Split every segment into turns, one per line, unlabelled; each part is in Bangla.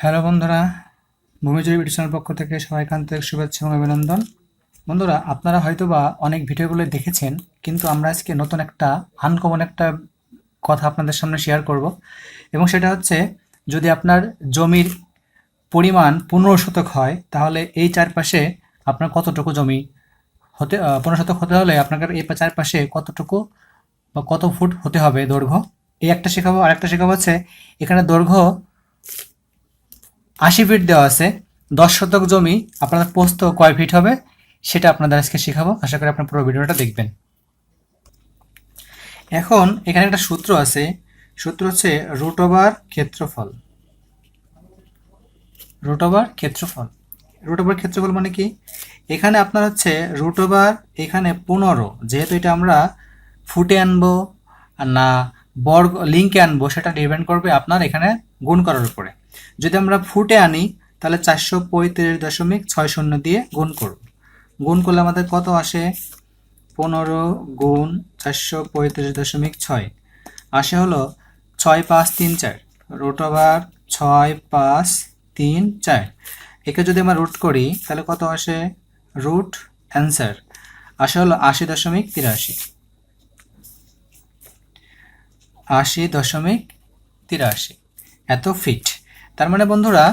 হ্যালো বন্ধুরা ভূমিজয়ী বিটিশনের পক্ষ থেকে সবাইকে আন্তরিক শুভেচ্ছা এবং অভিনন্দন। বন্ধুরা, আপনারা হয়তোবা অনেক ভিডিওগুলো দেখেছেন, কিন্তু আমরা আজকে নতুন একটা আনকমন একটা কথা আপনাদের সামনে শেয়ার করব। এবং সেটা হচ্ছে, যদি আপনার জমির পরিমাণ পনেরো শতক হয়, তাহলে এই চারপাশে আপনার কতটুকু জমি হতে পনেরো শতক হতে হলে আপনাকে এই চারপাশে কতটুকু বা কত ফুট হতে হবে দৈর্ঘ্য? এই একটা শেখাবো আর একটা শেখাবো হচ্ছে, এখানে দৈর্ঘ্য আশি ফিট দেওয়া আছে। দশ শতক জমি আপনাদের পোস্ত কয় ফিট হবে, সেটা আপনাদের আজকে শেখাবো। আশা করি আপনার পুরো ভিডিওটা দেখবেন। এখন এখানে একটা সূত্র আছে। সূত্র হচ্ছে রুট ওভার ক্ষেত্রফল। রুট ওভার ক্ষেত্রফল। রুট ওভার ক্ষেত্রফল মানে কি? এখানে আপনার হচ্ছে রুট ওভার এখানে পনেরো। যেহেতু এটা আমরা ফুটে আনব, না বর্গ লিঙ্কে আনব, সেটা ডিপেন্ড করবে আপনার এখানে গুণ করার উপরে। যদি আমরা ফুটে আনি, তাহলে চারশো পঁয়ত্রিশ দশমিক ছয় শূন্য দিয়ে গুণ করব। গুণ করলে আমাদের কত আসে? পনেরো গুণ চারশো পঁয়ত্রিশ দশমিক ছয়। আসে হলো ছয় পাঁচ তিন চার রুট ওভার ছয় পাঁচ তিন চার। একে যদি আমরা রুট করি, তাহলে কত আসে? রুট অ্যান্সার আসে হলো আশি দশমিক তিরাশি। আশি দশমিক তিরাশি। এত ফিট তার মানে বন্ধুরা,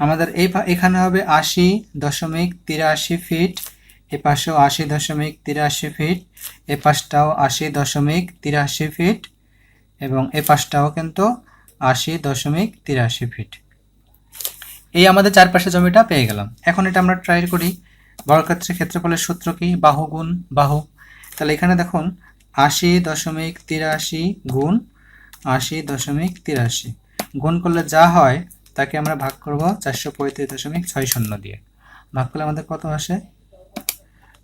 আমাদের এই এখানে হবে আশি দশমিক তিরাশি ফিট, এ পাশেও আশি দশমিক তিরাশি ফিট, এ পাশটাও আশি দশমিক তিরাশি ফিট এবং এ পাশটাও কিন্তু আশি দশমিক তিরাশি ফিট। এই আমাদের চারপাশে জমিটা পেয়ে গেলাম। এখন এটা আমরা ট্রাই করি। বর্গক্ষেত্রের ক্ষেত্রফলের সূত্র কি? বাহু গুণ বাহু। তাহলে এখানে দেখুন আশি দশমিক তিরাশি গুণ আশি দশমিক তিরাশি। গুণ করলে যা হয়, তাকে আমরা ভাগ করব চারশো পঁয়ত্রিশ দশমিক ছয় শূন্য দিয়ে। ভাগ করলে আমাদের কত আসে?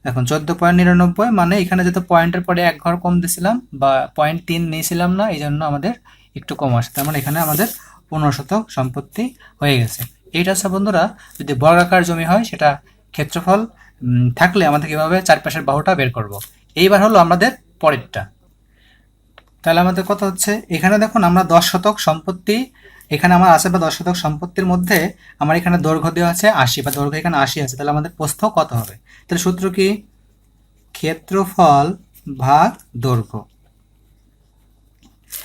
এখন চোদ্দ পয়েন্ট নিরানব্বই মানে এখানে যেহেতু পয়েন্টের পরে এক ঘর কম দিয়েছিলাম বা পয়েন্ট তিন নিয়েছিলাম না এই জন্য আমাদের একটু কম আসে। তার মানে এখানে আমাদের পনেরো শতক সম্পত্তি হয়ে গেছে। এইটা হচ্ছে বন্ধুরা, যদি বর্গাকার জমি হয়, সেটা ক্ষেত্রফল থাকলে আমাদের কীভাবে চারপাশের বাহুটা বের করব। এইবার হলো আমাদের পরেরটা। তাহলে আমাদের কথা হচ্ছে, এখানে দেখুন আমরা দশ শতক সম্পত্তি, এখানে আমার আছে বা দশ শতক সম্পত্তির মধ্যে আমার এখানে দৈর্ঘ্য দেওয়া আছে আশি, বা দৈর্ঘ্য এখানে আশি আছে, তাহলে আমাদের প্রস্থ কত হবে? তাহলে সূত্র কি? ক্ষেত্রফল ভাগ দৈর্ঘ্য।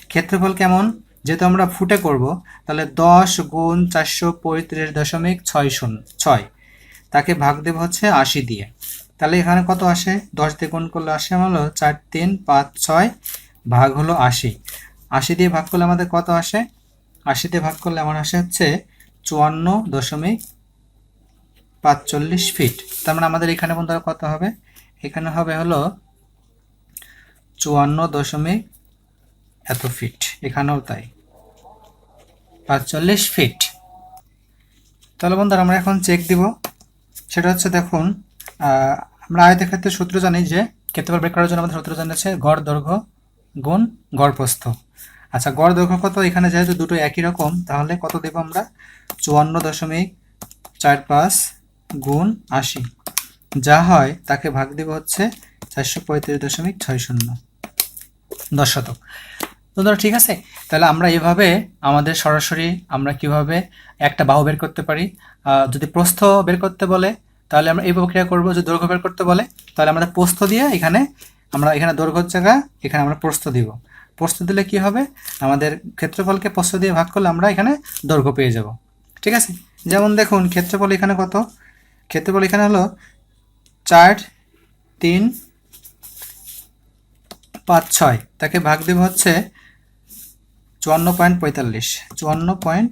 ক্ষেত্রফল কেমন? যেহেতু আমরা ফুটে করব, তাহলে দশ গুণ চারশো পঁয়ত্রিশ দশমিক ছয় শূন্য, ছয়। তাকে ভাগ দেব হচ্ছে আশি দিয়ে। তাহলে এখানে কত আসে? দশ দিয়ে গুণ করলে আসে হলো চার, তিন, পাঁচ, ছয় ভাগ হলো আশি। আশি দিয়ে ভাগ করলে আমাদের কত আসে? আশি দিয়ে ভাগ করলে আমার আসে হচ্ছে চুয়ান্ন দশমিক পাঁচচল্লিশ ফিট তার মানে আমাদের এখানে বন্ধুরা কত হবে? এখানে হবে হলো চুয়ান্ন দশমিক এত ফিট এখানেও তাই। পাঁচচল্লিশ ফিট তাহলে বন্ধুরা আমরা এখন চেক দিব। সেটা হচ্ছে দেখুন আমরা আয়তের ক্ষেত্রে সূত্র জানি যে ক্ষেত্রফল বের করার জন্য আমাদের সূত্র জানা আছে গড় দৈর্ঘ্য গুণ গড় প্রস্থ আচ্ছা গড় দৈর্ঘ্য কত? এখানে যেহেতু দুটো একই রকম, তাহলে কত দেব আমরা? চুয়ান্ন দশমিক চার পাঁচ গুণ আশি। যা হয়, তাকে ভাগ দেব হচ্ছে চারশো পঁয়ত্রিশ দশমিক ছয় শূন্য। দশ শতক। বন্ধুরা ঠিক আছে? তাহলে আমরা এভাবে আমাদের সরাসরি আমরা কীভাবে একটা বাহু বের করতে পারি? যদি প্রস্থ বের করতে বলে তাহলে আমরা এই প্রক্রিয়া করব যদি দৈর্ঘ্য বের করতে বলে। তাহলে আমরা প্রস্থ দিয়ে এখানে, আমরা এখানে দৈর্ঘ্যের জায়গা এখানে আমরা প্রস্থ দিব। প্রস্থ দিলে কি হবে? আমাদের ক্ষেত্রফলকে প্রস্থ দিয়ে ভাগ করলে আমরা এখানে দৈর্ঘ্য পেয়ে যাব। ঠিক আছে? যেমন দেখুন, ক্ষেত্রফল এখানে কত? ক্ষেত্রফল এখানে হলো চার, তিন, পাঁচ, ছয়। তাকে ভাগ দেব হচ্ছে চুয়ান্ন পয়েন্ট পঁয়তাল্লিশ। চুয়ান্ন পয়েন্ট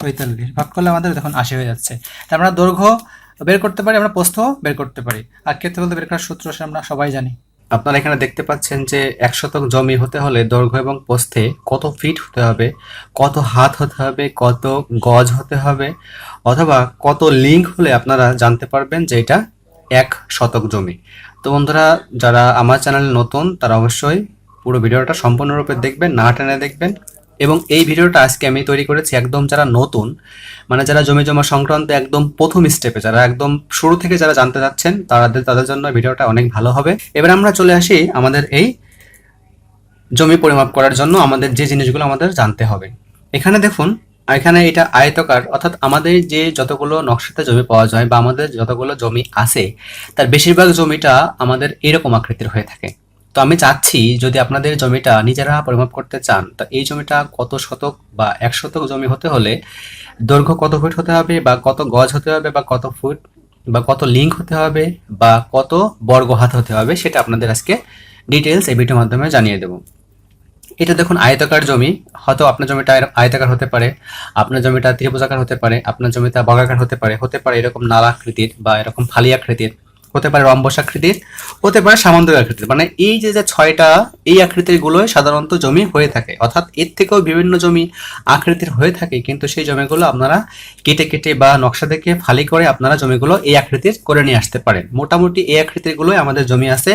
পঁয়তাল্লিশ। ভাগ করলে আমাদের দেখুন আশি হয়ে যাচ্ছে। তার আমরা দৈর্ঘ্য বের করতে পারি, আমরা প্রস্থ বের করতে পারি। আর ক্ষেত্রফল বের করার সূত্র সে আমরা সবাই জানি।
আপনারা এখানে দেখতে পাচ্ছেন যে এক শতক জমি হতে হলে দৈর্ঘ্য এবং প্রস্থে কত ফিট হতে হবে, কত হাত হতে হবে, কত গজ হতে হবে, অথবা কত লিঙ্ক হলে আপনারা জানতে পারবেন যে এটা এক শতক জমি। তো বন্ধুরা, যারা আমার চ্যানেলে নতুন, তারা অবশ্যই পুরো ভিডিওটা সম্পূর্ণরূপে দেখবেন, না টেনে দেখবেন। এবং এই ভিডিওটা আজকে আমি তৈরি করেছি একদম যারা নতুন মানে যারা জমি জমা সংক্রান্ত একদম প্রথম স্টেপে যারা একদম শুরু থেকে যারা জানতে চাচ্ছেন, তাদের তাদের জন্য ভিডিওটা অনেক ভালো হবে। এবার আমরা চলে আসি আমাদের এই জমি পরিমাপ করার জন্য আমাদের যে জিনিসগুলো আমাদের জানতে হবে। এখানে দেখুন, এখানে এটা আয়তকার, অর্থাৎ আমাদের যে যতগুলো নকশাতে জমি পাওয়া যায় বা আমাদের যতগুলো জমি আছে, তার বেশিরভাগ জমিটা আমাদের এরকম আকৃতির হয়ে থাকে। তো আমি চাচ্ছি যদি আপনাদের জমিটা নিজেরা পরিমাপ করতে চান, তা এই জমিটা কত শতক বা এক শতক জমি হতে হলে, দৈর্ঘ্য কত ফুট হতে হবে বা কত গজ হতে হবে বা কত ফুট বা কত লিঙ্ক হতে হবে বা কত বর্গ হাত হতে হবে সেটা আপনাদের আজকে ডিটেলস এই ভিডিওর মাধ্যমে জানিয়ে দেবো। এটা দেখুন আয়তাকার জমি, হয়তো আপনার জমিটা আয়তাকার হতে পারে, আপনার জমিটা ত্রিভুজাকার হতে পারে, আপনার জমিটা বর্গাকার হতে পারে হতে পারে এরকম নালা আকৃতির বা এরকম ফালি আকৃতির। হতে পারে রম্বস আকৃতির, হতে পারে সামান্তরিক আকৃতির। মানে এই যে যে ছয়টা, এই আকৃতির গুলোই সাধারণত জমি হয়ে থাকে। অর্থাৎ এর থেকেও বিভিন্ন জমি আকৃতির হয়ে থাকে, কিন্তু সেই জমিগুলো আপনারা কেটে কেটে বা নকশা দেখে ফালি করে আপনারা জমিগুলো এই আকৃতির করে নিয়ে আসতে পারেন। মোটামুটি এই আকৃতির গুলোই আমাদের জমি আছে।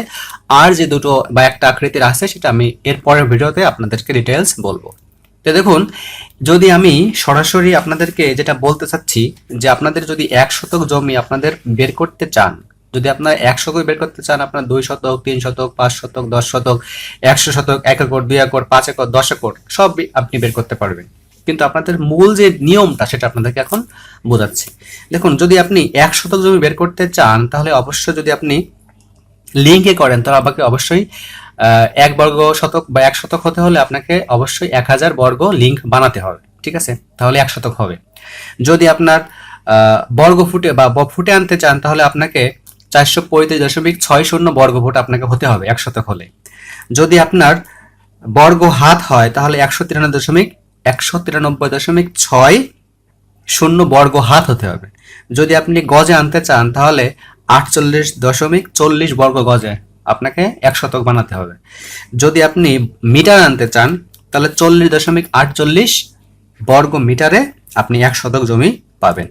আর যে দুটো বা একটা আকৃতির আছে, সেটা আমি এর পরের ভিডিওতে আপনাদেরকে ডিটেলস বলব। তো দেখুন, যদি আমি সরাসরি আপনাদেরকে যেটা বলতে চাচ্ছি, যে আপনাদের যদি এক শতক জমি আপনাদের বের করতে চান যদি আপনারা এক শতক বের করতে চান, আপনার দুই শতক, তিন শতক, পাঁচ শতক, দশ শতক, একশো শতক, এক একর, দুই একর, পাঁচ একর, দশ একর, সব আপনি বের করতে পারবেন। কিন্তু আপনাদের মূল যে নিয়মটা, সেটা আপনাদেরকে এখন বোঝাচ্ছি। দেখুন, যদি আপনি এক শতক জমি বের করতে চান, তাহলে অবশ্যই যদি আপনি লিঙ্কে করেন, তাহলে আপনাকে অবশ্যই এক বর্গ শতক বা এক শতক হতে হলে আপনাকে অবশ্যই এক হাজার বর্গ লিঙ্ক বানাতে হবে, ঠিক আছে? তাহলে এক শতক হবে। যদি আপনার বর্গ ফুটে ব- ফুটে আনতে চান, তাহলে আপনাকে চারশো পঁয়ত্রিশ দশমিক ছয় শূন্য বর্গ ফুট আপনাকে হতে হবে এক শতক হলে। যদি আপনার বর্গ হাত হয়, তাহলে একশো তিরানব্বই দশমিক, একশো তিরানব্বই দশমিক ছয় শূন্য বর্গ হাত হতে হবে। যদি আপনি গজে আনতে চান, তাহলে আটচল্লিশ দশমিক চল্লিশ বর্গ গজে আপনাকে এক শতক বানাতে হবে। যদি আপনি মিটার আনতে চান, তাহলে চল্লিশ দশমিক আটচল্লিশ বর্গ মিটারে আপনি এক শতক জমি পাবেন।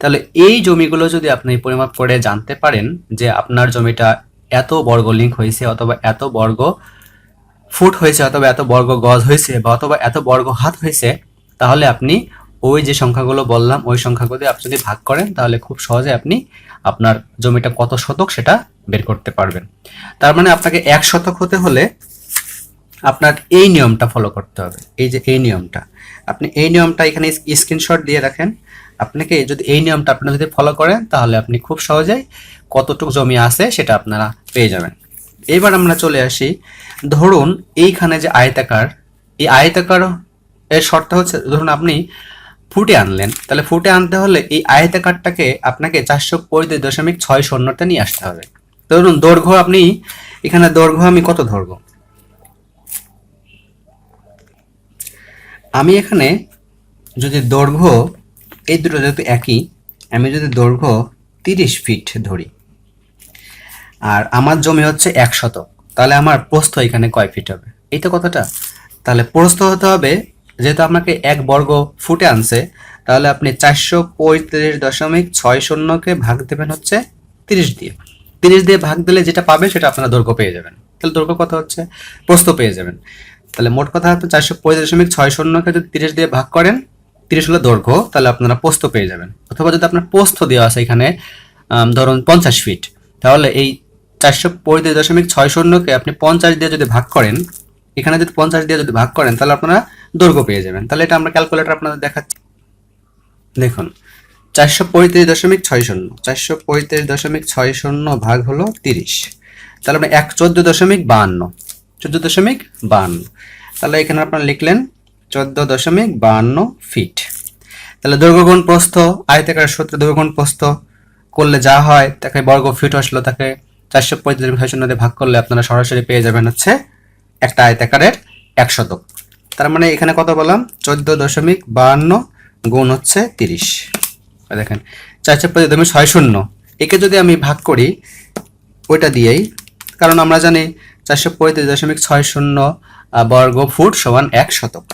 তাহলে এই জমিগুলো যদি আপনি পরিমাপ করে জানতে পারেন যে আপনার জমিটা এত বর্গ লিঙ্ক হয়েছে অথবা এত বর্গ ফুট হয়েছে অথবা এত বর্গ গজ হয়েছে বা অথবা এত বর্গ হাত হয়েছে, তাহলে আপনি ওই যে সংখ্যাগুলো বললাম, ওই সংখ্যাগুলো আপনি যদি ভাগ করেন, তাহলে খুব সহজে আপনি আপনার জমিটা কত শতক সেটা বের করতে পারবেন। তার মানে আপনাকে এক শতক হতে হলে আপনার এই নিয়মটা ফলো করতে হবে। এই যে এই নিয়মটা, আপনি এই নিয়মটা এখানে স্ক্রিনশট দিয়ে রাখেন। আপনাকে যদি এই নিয়মটা আপনি যদি ফলো করেন, তাহলে আপনি খুব সহজেই কতটুকু জমি আছে সেটা আপনারা পেয়ে যাবেন। এবার আমরা চলে আসি। ধরুন এইখানে যে আয়তাকার, এই আয়তাকার এর শর্ত হচ্ছে, ধরুন আপনি ফুটে আনলেন, তাহলে ফুটে আনতে হলে এই আয়তাকারটাকে আপনাকে চারশো পঁয়ত্রিশ দশমিক ছয় শূন্যতে নিয়ে আসতে হবে। ধরুন দৈর্ঘ্য আপনি, এখানে দৈর্ঘ্য আমি কত ধরবো? আমি এখানে যদি দৈর্ঘ্য এই দুটো যেহেতু একই, আমি যদি দৈর্ঘ্য তিরিশ ফিট ধরি, আর আমার জমি হচ্ছে এক শতক তাহলে আমার প্রস্থ এখানে কয় ফিট হবে? এই তো কথাটা? তাহলে প্রস্থ হতে হবে, যেহেতু আপনাকে এক বর্গ ফুটে আনছে, তাহলে আপনি চারশো পঁয়ত্রিশ দশমিক ছয় শূন্যকে ভাগ দেবেন হচ্ছে তিরিশ দিয়ে। তিরিশ দিয়ে ভাগ দিলে যেটা পাবে সেটা আপনারা দৈর্ঘ্য পেয়ে যাবেন। তাহলে দৈর্ঘ্য কথা হচ্ছে? প্রস্থ পেয়ে যাবেন। তাহলে মোট কথা চারশো পঁয়ত্রিশ দশমিক ছয় শূন্যকে যদি তিরিশ দিয়ে ভাগ করেন তিরিশ হলো দৈর্ঘ্য, তাহলে আপনারা পোস্ত পেয়ে যাবেন। অথবা যদি আপনার পোস্ত দেওয়া আছে এখানে ধরুন পঞ্চাশ ফিট তাহলে এই চারশো পঁয়ত্রিশ দশমিক ছয় শূন্যকে আপনি পঞ্চাশ দিয়ে যদি ভাগ করেন, এখানে যদি পঞ্চাশ দিয়ে যদি ভাগ করেন, তাহলে আপনারা দৈর্ঘ্য পেয়ে যাবেন। তাহলে এটা আমরা ক্যালকুলেটর আপনাদের দেখাচ্ছি। দেখুন, চারশো পঁয়ত্রিশ দশমিক ছয় শূন্য, চারশো পঁয়ত্রিশ দশমিক ছয় শূন্য ভাগ হলো তিরিশ। তাহলে আপনি এক চোদ্দ দশমিক বাহান্ন, চোদ্দ দশমিক বাহান্ন। তাহলে এখানে আপনারা লিখলেন চোদ্দ দশমিক বাহান্ন ফিট তাহলে দৈর্ঘ্যগুণ প্রস্থ আয়তাকার সূত্রে দৈর্ঘ্যগুণ প্রস্থ করলে যা হয়, তাকে বর্গ ফিট আসলো, তাকে চারশো পঁয়ত্রিশ ছয় শূন্য ভাগ করলে আপনারা সরাসরি পেয়ে যাবেন হচ্ছে একটা আয়তাকারের এক শতক তার মানে এখানে কত বললাম? চোদ্দ দশমিক বাহান্ন গুণ হচ্ছে তিরিশ। দেখেন, চারশো পঁয়ত্রিশ দশমিক ছয় শূন্য। একে যদি আমি ভাগ করি, ওইটা দিয়েই, কারণ আমরা জানি চারশো পঁয়ত্রিশ দশমিক ছয় শূন্য বর্গ ফুট সমান এক শতক।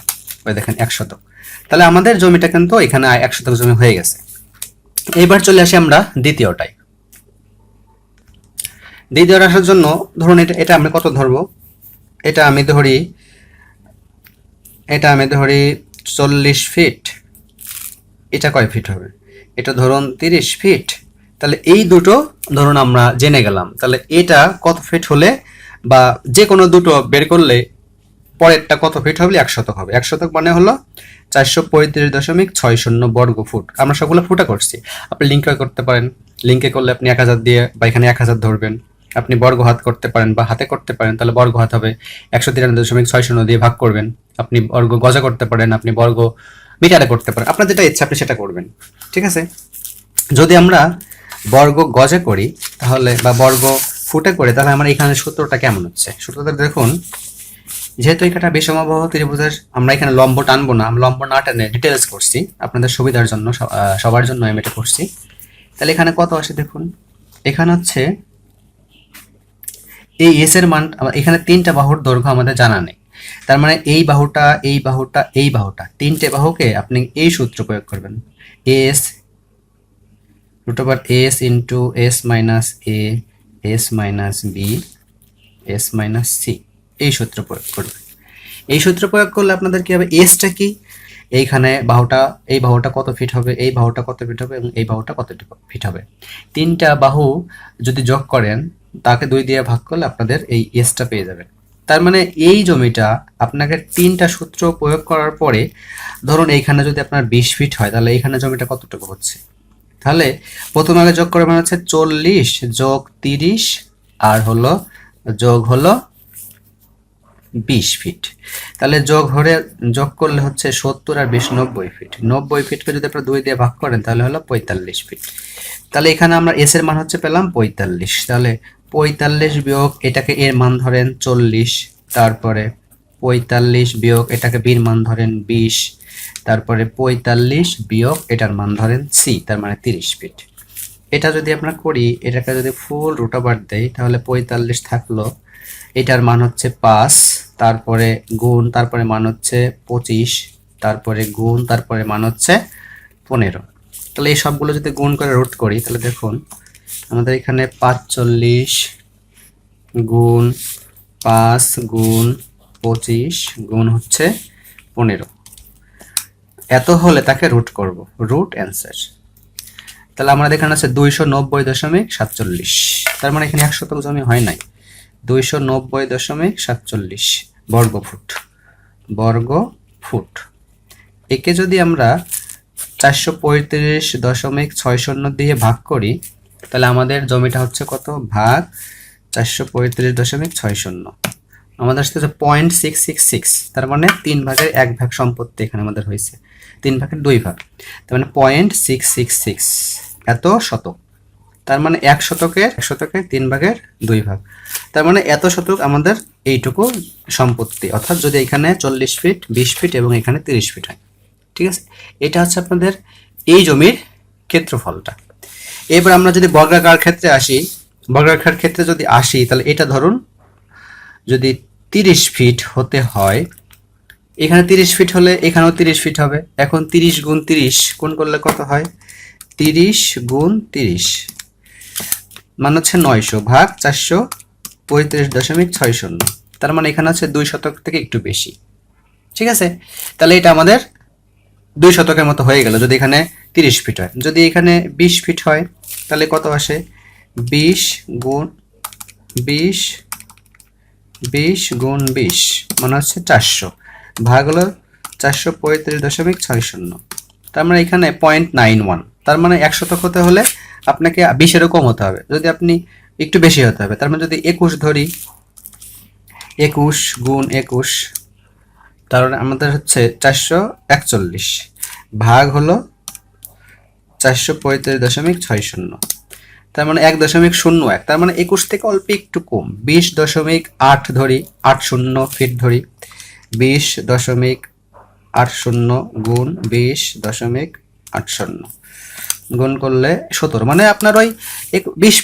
ওই দেখেন, এক শতক। তাহলে আমাদের জমিটা কিন্তু এখানে এক শতক জমি হয়ে গেছে। এইবার চলে আসি আমরা দ্বিতীয়টায়। দ্বিতীয়টা আসার জন্য ধরুন এটা এটা আমি কত ধরবো? এটা আমি ধরি, এটা আমি ধরি চল্লিশ ফিট। এটা কয় ফিট হবে? এটা ধরুন তিরিশ ফিট। তাহলে এই দুটো ধরুন আমরা জেনে গেলাম। তাহলে এটা কত ফিট হলে বা যে কোনো দুটো বের করলে পরেরটা কত ফিট হবে? এক শতক হবে। এক শতক মানে হলো চারশো পঁয়ত্রিশ দশমিক ছয় শূন্য বর্গ ফুট। আমরা সবগুলো ফুটা করছি। আপনি লিঙ্কে করতে পারেন। লিঙ্কে করলে আপনি এক হাজার দিয়ে বা এখানে এক হাজার ধরবেন। আপনি বর্গ হাত করতে পারেন বা হাতে করতে পারেন, তাহলে বর্গ হাত হবে একশো তিরানব্বই দশমিক ছয় শূন্য দিয়ে ভাগ করবেন। আপনি বর্গ গজা করতে পারেন, আপনি বর্গ মিটারে করতে পারেন। আপনার যেটা ইচ্ছা, আপনি সেটা করবেন। ঠিক আছে? যদি আমরা বর্গ গজে করি, তাহলে বা বর্গ ফুটে করে, তাহলে আমার এখানে সূত্রটা কেমন হচ্ছে? সূত্রটা দেখুন। যেহেতু এখানে বিষমবাহ ত্রিভুজের আমরা এখানে লম্ব টানবো না লম্ব না টেনে ডিটেলস করছি। আপনাদের সুবিধার জন্য সবার জন্য আমি এটা করছি। তাহলে এখানে কত আসে দেখুন? এখানে হচ্ছে এই এস এর মান এখানে তিনটা বাহুর দৈর্ঘ্য আমাদের জানা নেই। তার মানে এই বাহুটা এই বাহুটা এই বাহুটা, তিনটে বাহুকে আপনি এই সূত্র প্রয়োগ করবেন। S root over S into S minus A S minus B S minus C এই সূত্র প্রয়োগ করবেন এই সূত্র প্রয়োগ করলে আপনাদের কি হবে? এসটা কি? এইখানে বাহুটা, এই বাহুটা কত ফিট হবে? এই বাহুটা কত ফিট হবে? এবং এই বাহুটা কত ফিট হবে? তিনটা বাহু যদি যোগ করেন, তাকে দুই দিয়ে ভাগ করলে আপনাদের এই এসটা পেয়ে যাবেন। তার মানে এই জমিটা আপনাকে তিনটা সূত্র প্রয়োগ করার পরে, ধরুন এইখানে যদি আপনার বিশ ফিট হয়, তাহলে এইখানে জমিটা কতটুকু হচ্ছে? তাহলে প্রথম আগে যোগ করে মানে হচ্ছে চল্লিশ যোগ তিরিশ, আর হলো, যোগ হলো বিশ ফিট তাহলে যোগ হরে যোগ করলে হচ্ছে সত্তর আর বিশ নব্বই ফিট নব্বই ফিটকে যদি আপনারা দুই দিয়ে ভাগ করেন, তাহলে হলো পঁয়তাল্লিশ ফিট তাহলে এখানে আমরা এস এর মান হচ্ছে পেলাম পঁয়তাল্লিশ। তাহলে পঁয়তাল্লিশ বিয়োগ এটাকে এর মান ধরেন চল্লিশ, তারপরে পঁয়তাল্লিশ বিয়োগ এটাকে বির মান ধরেন বিশ, তারপরে পঁয়তাল্লিশ বিয়োগ এটার মান ধরেন সি তার মানে তিরিশ ফিট এটা যদি আমরা করি, এটাকে যদি ফুল রুট ওভার দেই, তাহলে পঁয়তাল্লিশ থাকল, এটার মান হচ্ছে পাঁচ। তারপরে গুণ, তারপরে মান হচ্ছে পঁচিশ, তারপরে গুণ, তারপরে মান হচ্ছে পনেরো। তাহলে এই সবগুলো যদি গুণ করে রুট করি, তাহলে দেখুন আমাদের এখানে পাঁচচল্লিশ গুণ পাঁচ গুণ পঁচিশ গুণ হচ্ছে পনেরো। এত হলে তাকে রুট করব রুট অ্যান্সার তাহলে আমাদের এখানে আছে দুইশো নব্বই দশমিক সাতচল্লিশ। তার মানে এখানে এক শতক জমি হয় নাই। দুইশো নব্বই দশমিক সাতচল্লিশ। বর্গ ফুট বর্গ ফুট একে যদি আমরা চারশো পঁয়ত্রিশ দশমিক ছয় শূন্য দিয়ে ভাগ করি, তাহলে আমাদের জমিটা হচ্ছে কত? ভাগ চারশো পঁয়ত্রিশ দশমিক ছয় শূন্য। আমাদের সাথে পয়েন্ট সিক্স সিক্স সিক্স। তার মানে তিন ভাগের এক ভাগ সম্পত্তি এখানে আমাদের হয়েছে। তিন ভাগের দুই ভাগ। তার মানে পয়েন্ট সিক্স সিক্স সিক্স। এত শতক। তার মানে এক শতকের এক শতকের তিন ভাগের দুই ভাগ। তার মানে এত শতক আমাদের এইটুকু সম্পত্তি। অর্থাৎ যদি এখানে চল্লিশ ফিট, বিশ ফিট এবং এখানে তিরিশ ফিট হয়। ঠিক আছে? এটা হচ্ছে আপনাদের এই জমির ক্ষেত্রফলটা। এবার আমরা যদি বর্গাকার ক্ষেত্রে আসি, বর্গাকার ক্ষেত্রে যদি আসি, তাহলে এটা ধরুন, যদি তিরিশ ফিট হতে হয়, এখানে তিরিশ ফিট হলে এখানেও তিরিশ ফিট হবে। এখন তিরিশ গুণ তিরিশ কোন করলে কত হয়? তিরিশ গুণ তিরিশ। মানে হচ্ছে নয়শো ভাগ চারশো পঁয়ত্রিশ দশমিক ছয় শূন্য। তার মানে এখানে হচ্ছে দুই শতক থেকে একটু বেশি। ঠিক আছে? তাহলে এটা আমাদের দুই শতকের মতো হয়ে গেল, যদি এখানে তিরিশ ফিট হয়। যদি এখানে বিশ ফিট হয়, তাহলে কত আসে? বিশ গুণ বিশ বিশ গুণ বিশ মানে হচ্ছে চারশো, ভাগ হলো চারশো পঁয়ত্রিশ দশমিক ছয় শূন্য। তার মানে এখানে পয়েন্ট নাইন ওয়ান তার মানে এক শতক হতে হলে আপনাকে বিশেরও কম হতে হবে। যদি আপনি একটু বেশি হতে হবে, তার মানে যদি একুশ ধরি, একুশ গুণ একুশ তাহলে আমাদের হচ্ছে চারশো একচল্লিশ। ভাগ হলো চারশো পঁয়ত্রিশ দশমিক ছয় শূন্য। তার মানে এক দশমিক শূন্য এক। তার মানে একুশ থেকে অল্প একটু কম। বিশ দশমিক আট ধরি, আট শূন্য ফিট ধরি। বিশ দশমিক আট শূন্য গুণ বিশ দশমিক আট শূন্য। গুণ করলে সতেরো মানে আপনার ওই বিশ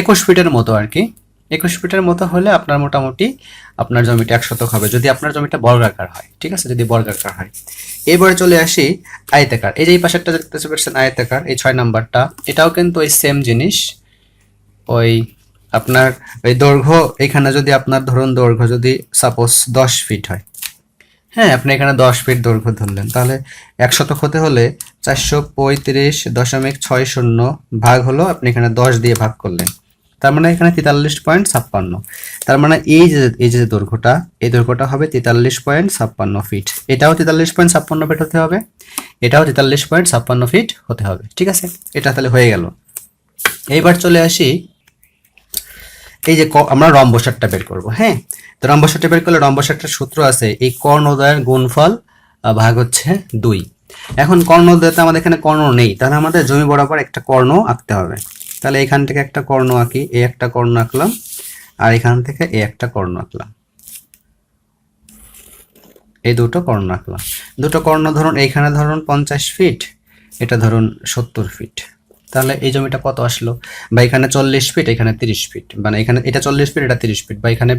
একুশ ফিটের মতো আর কি। একুশ ফিটের মতো হলে আপনার মোটামুটি আপনার জমিটা এক শতক হবে। যদি আপনার জমিটা বর্গাকার হয়, ঠিক আছে? যদি বর্গাকার হয়। এবারে চলে আসি আয়তাকার। এই যে এই পাশেরটা দেখতে পাচ্ছেন, আয়তাকার, এই ছয় নাম্বারটা। এটাও কিন্তু ওই সেম জিনিস। ওই আপনার ওই দৈর্ঘ্য এখানে যদি আপনার ধরুন দৈর্ঘ্য যদি সাপোজ দশ ফিট হয় হ্যাঁ আপনি এখানে দশ ফিট দৈর্ঘ্য ধরলেন। তাহলে এক শতক হতে হলে চারশো পঁয়ত্রিশ দশমিক ছয় শূন্য ভাগ হলো আপনি এখানে দশ দিয়ে ভাগ করলেন। তার মানে এখানে তেতাল্লিশ পয়েন্ট ছাপ্পান্ন। তার মানে এই যে এই যে দৈর্ঘ্যটা, এই দৈর্ঘ্যটা হবে তেতাল্লিশ পয়েন্ট ছাপ্পান্ন ফিট এটাও তেতাল্লিশ পয়েন্ট ছাপ্পান্ন ফিট হতে হবে, এটাও তেতাল্লিশ পয়েন্ট ছাপ্পান্ন ফিট হতে হবে। ঠিক আছে? এটা তাহলে হয়ে গেল। এইবার চলে আসি এই যে আমরা রম্বসারটা বের করব হ্যাঁ? তো রম্বসারটা বের করলে রম্বসারটার সূত্র আছে, এই কর্ণদয়ের গুণফল ভাগ হচ্ছে দুই। এখন কর্ণদয়তে আমাদের এখানে কর্ণ নেই, তাহলে আমাদের জমি বরাবর একটা কর্ণ আঁকতে হবে। তাহলে এখান থেকে একটা কর্ণ আঁকি, এ একটা কর্ণ আঁকলাম, আর এখান থেকে এ একটা কর্ণ আঁকলাম। এই দুটো কর্ণ আঁকলাম। দুটো কর্ণ ধরুন, এইখানে ধরুন পঞ্চাশ ফিট এটা ধরুন সত্তর ফিট তাহলে এই জমিটা কত আসলো? বা এখানে চল্লিশ ফিট এখানে তিরিশ ফিট মানে এখানে, এটা চল্লিশ ফিট এটা তিরিশ ফিট বা এখানে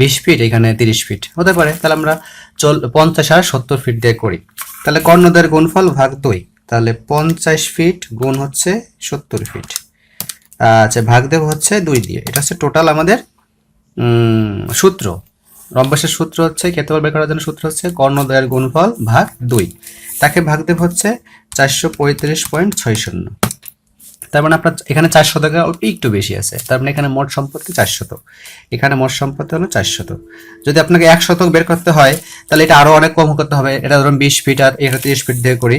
বিশ ফিট এখানে তিরিশ ফিট হতে পারে। তাহলে আমরা চল, পঞ্চাশ আর সত্তর ফিট দিয়ে করি। তাহলে কর্ণদের গুণফল ভাগ দুই। তাহলে পঞ্চাশ ফিট গুণ হচ্ছে সত্তর ফিট আচ্ছা ভাগ দেব হচ্ছে দুই দিয়ে। এটা হচ্ছে টোটাল আমাদের সূত্র। রম্বসের সূত্র হচ্ছে, ক্ষেত্রফল বের করার জন্য সূত্র হচ্ছে কর্ণদ্বয়ের গুণফল ভাগ দুই। তাকে ভাগ দেব হচ্ছে চারশো পঁয়ত্রিশ পয়েন্ট ছয় শূন্য। তার মানে আপনার এখানে চারশো টাকা অল্প একটু বেশি আছে। তার মানে এখানে মোট সম্পত্তি চারশত এখানে মোট সম্পত্তি হলো চারশত যদি আপনাকে এক শতক বের করতে হয়, তাহলে এটা আরও অনেক কম করতে হবে। এটা ধরুন বিশ ফিট আর এটা তিরিশ ফিট দিয়ে করি।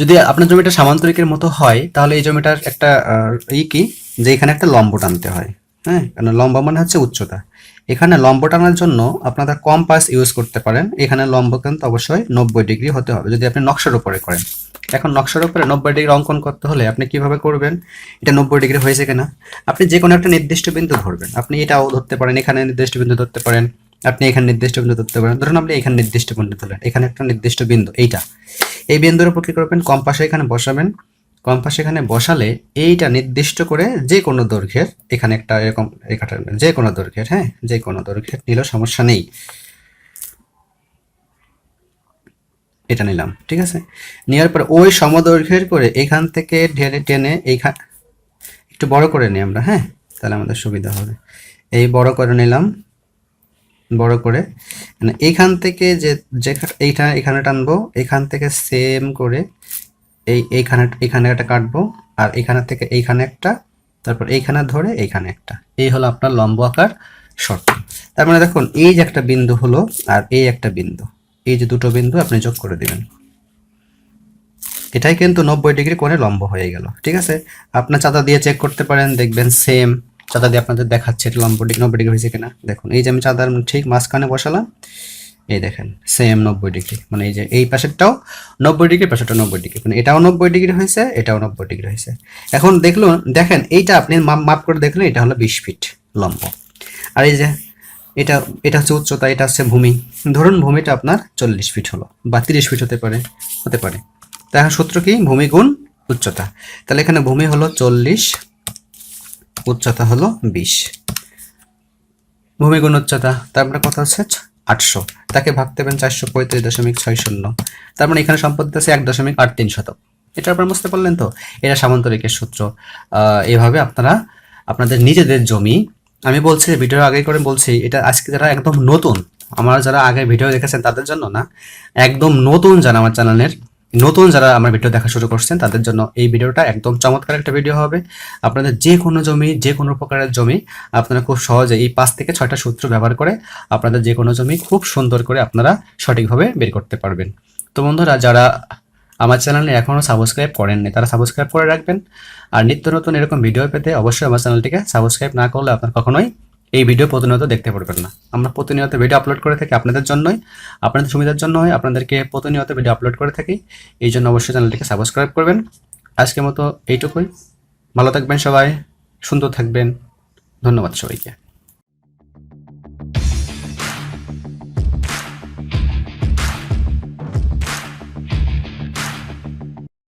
যদি আপনার জমিটা সামান্তরিকের মতো হয়, তাহলে এই জমিটার একটা ই কি? যে এখানে একটা লম্ব টানতে হয়। হ্যাঁ? কারণ লম্বা মানে হচ্ছে উচ্চতা। এখানে লম্ব টানার জন্য আপনারা কম্পাস ইউজ করতে পারেন। এখানে লম্ব কিন্তু অবশ্যই নব্বই ডিগ্রি হতে হবে। যদি আপনি নকশার উপরে করেন। এখন নকশার উপরে নব্বই ডিগ্রি অঙ্কন করতে হলে আপনি কীভাবে করবেন? এটা নব্বই ডিগ্রি হয়েছে কিনা? আপনি যে কোনো একটা নির্দিষ্ট বিন্দু ধরবেন। আপনি এটাও ধরতে পারেন, এখানে নির্দিষ্ট বিন্দু ধরতে পারেন, আপনি এখানে নির্দিষ্ট বিন্দু ধরতে পারেন। ধরুন আপনি এখানে নির্দিষ্ট বিন্দু ধরলেন, এখানে একটা নির্দিষ্ট বিন্দু, এইটা। এই বিন্দুর উপর কি করবেন? কম্পাসে এখানে বসাবেন। কম্পাস এখানে বসালে এইটা নির্দিষ্ট করে যে কোনো দৈর্ঘ্যের, এখানে একটা এরকম রেখা টানবেন যে কোনো দৈর্ঘ্যের হ্যাঁ যে কোনো দৈর্ঘ্যের নিলেও সমস্যা নেই। এটা নিলাম, ঠিক আছে? নেওয়ার পর ওই সমদৈর্ঘ্যের করে এখান থেকে ঢেলে টেনে এইখান, একটু বড় করে নিই আমরা হ্যাঁ? তাহলে আমাদের সুবিধা হবে। এই বড় করে নিলাম, বড় করে। মানে এইখান থেকে যে যেখানে এইটা এখানে টানবো, এখান থেকে সেম করে এই, এইখানে এখানে একটা কাটবো, আর এখানে থেকে এইখানে একটা, তারপর এইখানে ধরে এইখানে একটা। এই হলো আপনার লম্ব আকার শর্ত। তার মানে দেখুন, এই যে একটা বিন্দু হলো, আর এই একটা বিন্দু, এই যে দুটো বিন্দু আপনি যোগ করে দিবেন। এটাই কিন্তু নব্বই ডিগ্রি কোণে লম্ব হয়ে গেল, ঠিক আছে? আপনার চাঁদা দিয়ে চেক করতে পারেন, দেখবেন সেম চাঁদা দিয়ে আপনাদের দেখাচ্ছে এটা লম্ব ডিগ্রি, নব্বই ডিগ্রি হয়েছে কিনা। দেখুন, এই যে আমি চাঁদার ঠিক মাঝখানে বসালাম এই দেখেন সেম নব্বই ডিগ্রি মানে এই যে এই পাশেরটাও নব্বই ডিগ্রি পাশেরটা নব্বই ডিগ্রি মানে এটাও নব্বই ডিগ্রি হয়েছে, এটাও নব্বই ডিগ্রি হয়েছে। এখন দেখলুন, দেখেন, এইটা আপনি মাপ করে দেখলেন, এটা হলো বিশ ফিট লম্ব। আর এই যে, এটা এটা হচ্ছে উচ্চতা, এটা হচ্ছে ভূমি। ধরুন ভূমিটা আপনার চল্লিশ ফিট হলো, বা তিরিশ ফিট হতে পারে হতে পারে। তাহলে সূত্র কি? ভূমি গুণ উচ্চতা। তাহলে এখানে ভূমি হলো চল্লিশ, উচ্চতা হলো বিশ। ভূমি গুণ উচ্চতা তারপরে কথা হচ্ছে আটশো। তাকে ভাগ দেবেন চারশো পঁয়ত্রিশ দশমিক ছয় শূন্য। তার মানে এখানে সম্পত্তি আছে এক দশমিক আট তিন শতক। এটা আপনারা বুঝতে পারলেন তো? এটা সামান্তরিকের সূত্র। এভাবে আপনারা আপনাদের নিজেদের জমি, আমি বলছি ভিডিও আগে করে বলছি, এটা আজকে যারা একদম নতুন, আমার যারা আগে ভিডিও দেখেছেন তাদের জন্য না, একদম নতুন জানা আমার চ্যানেলের নতুন যারা আমার ভিডিও দেখা শুরু করছেন, তাদের জন্য এই ভিডিওটা একদম চমৎকার একটা ভিডিও হবে। আপনাদের যে কোনো জমি, যে কোনো প্রকারের জমি আপনারা খুব সহজে এই পাঁচ থেকে ছয়টা সূত্র ব্যবহার করে আপনাদের যে কোনো জমি খুব সুন্দর করে আপনারা সঠিকভাবে বের করতে পারবেন। তো বন্ধুরা, যারা আমার চ্যানেলে এখনও সাবস্ক্রাইব করেননি, তারা সাবস্ক্রাইব করে রাখবেন। আর নিত্য নতুন এরকম ভিডিও পেতে অবশ্যই আমার চ্যানেলটিকে সাবস্ক্রাইব না করলে আপনার কখনোই এই ভিডিও প্রতিনিয়ত দেখতে পারবেন না। আমরা প্রতিনিয়ত ভিডিও আপলোড করে থাকি আপনাদের জন্যই, আপনাদের সুবিধার জন্য হয় আপনাদেরকে প্রতিনিয়ত ভিডিও আপলোড করে থাকি। এই জন্য অবশ্যই চ্যানেলটিকে সাবস্ক্রাইব করবেন। আজকের মতো এইটুকুই। ভালো থাকবেন সবাই, সুন্দর থাকবেন। ধন্যবাদ সবাইকে।